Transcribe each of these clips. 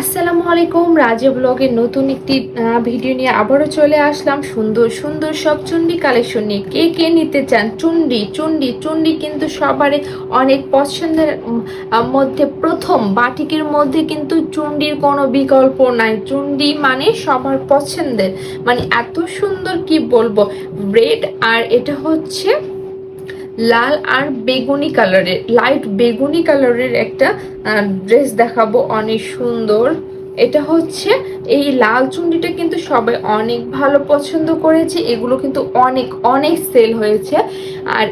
আসসালামু আলাইকুম রাজে ব্লগের নতুন একটি ভিডিও নিয়ে আবারও চলে আসলাম। সুন্দর সুন্দর সব চুন্ডি কালেকশন নিয়ে। কে কে নিতে চান? চুন্ডি চুন্ডি চুন্ডি কিন্তু সবারই অনেক পছন্দের মধ্যে প্রথম, বাটিকের মধ্যে কিন্তু চুন্ডির কোনো বিকল্প নাই। চুন্ডি মানে সবার পছন্দের। মানে এত সুন্দর কি বলব? ব্রেড আর এটা হচ্ছে লাল আর বেগুনি কালারের লাইট বেগুনি কালারের একটা ড্রেস দেখাবো, অনেক সুন্দর। এটা হচ্ছে এই লাল চুন্ডিটা কিন্তু সবাই অনেক ভালো পছন্দ করেছে, এগুলো কিন্তু অনেক অনেক সেল হয়েছে। আর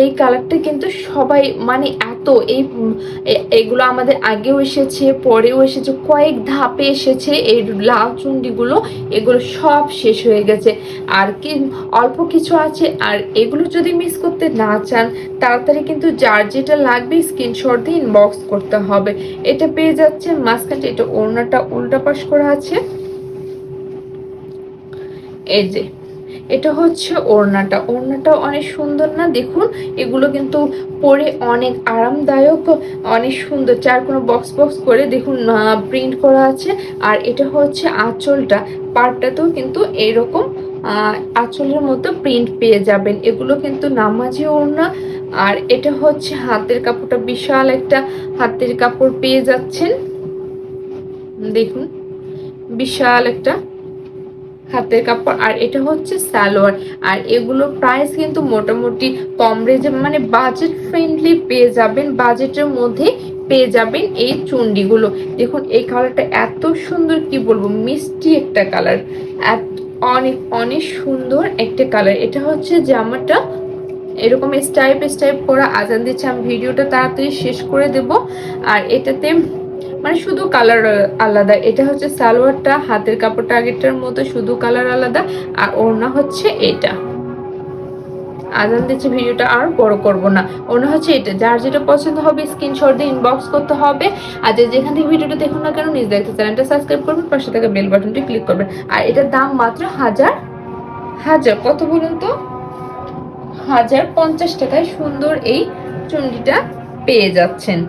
এই কালারটা কিন্তু সবাই মানে এত এই এগুলো আমাদের আগেও এসেছে, পরেও এসেছে, কয়েক ধাপে এসেছে, এই লাল চুন্ডিগুলো এগুলো সব শেষ হয়ে গেছে। আর কি অল্প কিছু আছে, আর এগুলো যদি মিস করতে না চান, তাড়াতাড়ি কিন্তু যার যেটা লাগবে স্ক্রিনশট দিয়ে ইনবক্স করতে হবে। এটা পেয়ে যাচ্ছে মাঝখানে এটা ওড়নাটা উল্টা পাশ করা আছে। এই যে এটা হচ্ছে ওড়নাটা। ওড়নাটা অনেক সুন্দর না? দেখুন এগুলো কিন্তু পরে অনেক আরামদায়ক অনেক সুন্দর। চার কোনো বক্স বক্স করে দেখুন প্রিন্ট করা আছে। আর এটা হচ্ছে আঁচলটা। পার্টটাতেও কিন্তু এইরকম আহ, আঁচলের মতো প্রিন্ট পেয়ে যাবেন। এগুলো কিন্তু নামাজি ওড়না। আর এটা হচ্ছে হাতের কাপড়টা। বিশাল একটা হাতের কাপড় পেয়ে যাচ্ছেন। দেখুন বিশাল একটা হাতের কাপড়, আর এটা হচ্ছে সালোয়ার। আর এগুলোর প্রাইস কিন্তু মোটামুটি কম রেঞ্জে মানে বাজেট ফ্রেন্ডলি পেয়ে যাবেন বাজেটের মধ্যে পেয়ে যাবেন এই চুন্ডিগুলো। দেখুন, এই কালারটা এত সুন্দর, কি বলব, মিষ্টি একটা কালার এত, অনেক অনেক সুন্দর একটা কালার এটা হচ্ছে জামাটা এরকম স্টাইপ স্টাইপ করা আজান দিচ্ছে। আমি ভিডিওটা তাড়াতাড়ি শেষ করে দেব। আর এটাতে মানে শুধু কালার আলাদা। এটা হচ্ছে সালোয়ারটা, হাতের কাপড়টা আগেরটার মতো, শুধু কালার আলাদা। আর ওড়না হচ্ছে এটা। আজান দিচ্ছে, ভিডিওটা আর বড় করব না। ওনা হচ্ছে এটা। যার যেটা পছন্দ হবে স্ক্রিনশট দিয়ে ইনবক্স করতে হবে। আর যে যেখান থেকে ভিডিওটা দেখুন না কেন, নিজ দেখতে চ্যানেলটা সাবস্ক্রাইব করবেন, পাশে থাকা বেল বাটনটি ক্লিক করবেন। আর এটার দাম মাত্র হাজার হাজার, কত বলুন তো? হাজার পঞ্চাশ টাকায় সুন্দর এই চুন্ডিটা পেয়ে যাচ্ছেন।